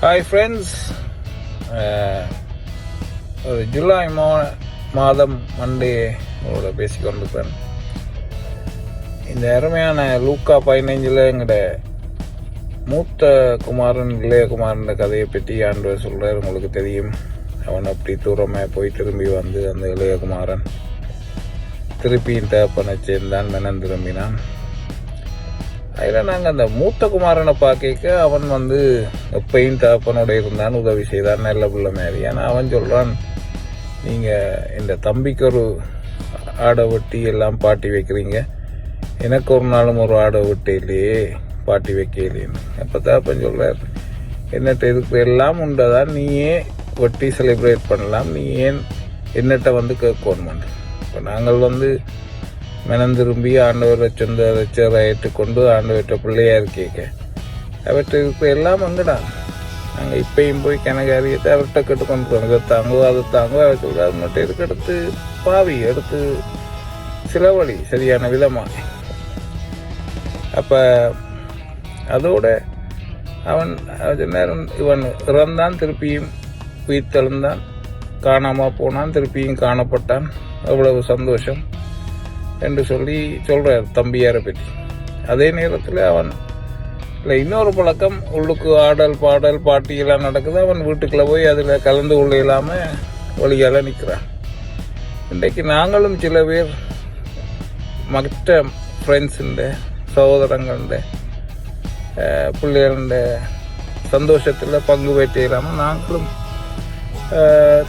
Hi friends uh, ஒரு ஜூலை மா மாதம் மண்டே உங்களோட பேசிக்கொண்டிருப்பேன் இந்த அருமையான லூக்கா பதினைஞ்சில் எங்கட மூத்த குமாரன் இளையகுமாரன் கதையை பற்றி ஆண்டு சொல்கிறார் உங்களுக்கு தெரியும் அவன் அப்படி தூரமாக போய் திரும்பி வந்து அந்த இளையகுமாரன் திருப்பியும் தகப்பனை சேர்ந்தான் மனம் திரும்பினான். அதில் நாங்கள் அந்த மூத்த குமாரனை பார்க்க அவன் வந்து எப்பயும் தகப்பனோட இருந்தான் உதவி செய்தான் நல்ல பிள்ளை மாதிரி. ஏன்னா அவன் சொல்கிறான் நீங்கள் இந்த தம்பிக்கு ஒரு ஆடை வெட்டி எல்லாம் பாட்டி வைக்கிறீங்க. எனக்கு ஒரு நாளும் ஒரு ஆடை வெட்டி இல்லையே பாட்டி வைக்கலையேன்னு அப்போ தகப்பன் சொல்கிறார் என்னட்ட இதுக்கு எல்லாம் உண்டதான் நீயே வெட்டி செலிப்ரேட் பண்ணலாம். நீ ஏன் என்னட்ட வந்து கேட்கணும் இப்போ நாங்கள் வந்து மனம் திரும்பி ஆண்டவரை சொந்த ரச்சரை ஏற்றுக்கொண்டு ஆண்டவர்கிட்ட பிள்ளையாக இருக்கீங்க அவர்கிட்ட இப்போ எல்லாம் வந்துடா. நாங்கள் இப்பயும் போய் கிணகாரியத்தை அவர்கிட்ட கேட்டுக்கொண்டு போகிறோம் இதை தாங்கோ அதை தாங்கோ அவர் சொல்கிறார் உங்கள்கிட்ட இதுக்கு எடுத்து பாவி எடுத்து சிலவழி சரியான விதமாக அப்போ அதோட அவன் அது நேரம் இவன் இறந்தான் திருப்பியும் உயிர் தெழுந்தான். காணாமல் போனான் திருப்பியும் காணப்பட்டான். அவ்வளவு சந்தோஷம். என்று சொல்லி சொல்கிறார் தம்பியாரை பற்றி. அதே நேரத்தில் அவன் இல்லை இன்னொரு பழக்கம் உள்ளுக்கு ஆடல் பாடல் பாட்டியெல்லாம் நடக்குது. அவன் வீட்டுக்குள்ளே போய் அதில் கலந்து கொள்ள இல்லாமல் வழியால் நிற்கிறான் இன்றைக்கு நாங்களும் சில பேர் மற்ற ஃப்ரெண்ட்ஸுண்ட சகோதரங்கள்ட பிள்ளைகள சந்தோஷத்தில் பங்கு பெற்று இல்லாமல் நாங்களும்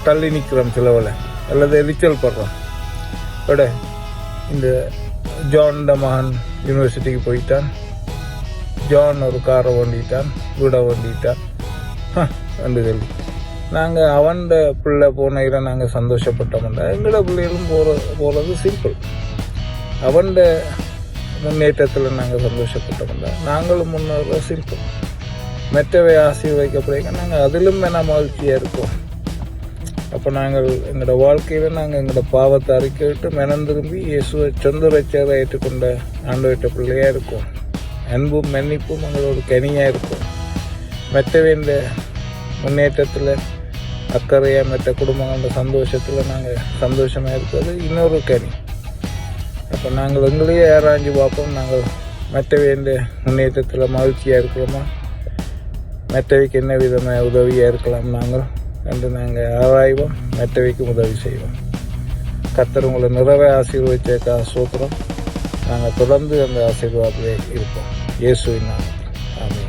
தள்ளி நிற்கிறோம் சிலவில் அல்லது எரிச்சல் படுறோம். விட. இந்த ஜான் மகன் யூனிவர்சிட்டிக்கு போயிட்டான். ஜான் ஒரு காரை ஓண்டிட்டான் வீடை ஓண்டிட்டான். ரெண்டு கேள்வி. நாங்கள் அவன்ட பிள்ளை போனையில் நாங்கள் சந்தோஷப்பட்டோம்டா. எங்களோட பிள்ளைகளும் போகிற போகிறது சிம்பிள் அவன்ட முன்னேற்றத்தில் நாங்கள் சந்தோஷப்பட்டோம்டா. நாங்களும் முன்னேற சிம்பிள் மெட்டவை ஆசீர்வதிக்கப்படுங்க நாங்கள் அதிலும் வேணா மகிழ்ச்சியாக இருக்கோம் அப்போ நாங்கள் எங்களோட வாழ்க்கையில் நாங்கள் எங்களோட பாவத்தை அறிக்கைவிட்டு மனம் திரும்பி இயேசுவை சொந்த ரச்சரை ஏற்றுக்கொண்ட ஆண்டவர்கிட்ட பிள்ளையாக இருக்கும். அன்பும் மன்னிப்பும் எங்களோட கனியாக இருக்கும். மற்றவே இந்த முன்னேற்றத்தில் அக்கறையாக மற்ற குடும்பங்களோட சந்தோஷத்தில் நாங்கள் சந்தோஷமாக இருக்கிறது இன்னொரு கனி. அப்போ நாங்கள் எங்களையே ஆராய்ஞ்சு பார்ப்போம். நாங்கள் மற்றவை இந்த முன்னேற்றத்தில் மகிழ்ச்சியாக இருக்கிறோமா? மற்றவைக்கு என்ன விதமாக உதவியாக இருக்கலாம் நாங்கள்? என்று நாங்கள் ஆராய்வோம் மற்றவைக்கும் உதவி செய்வோம். கத்தர் உங்களை நிறைவே ஆசீர்வதிச்சேக்கா சூத்திரம் நாங்கள் தொடர்ந்து அந்த ஆசீர்வாதத்திலே இருப்போம். இயேசுவின் நாமம்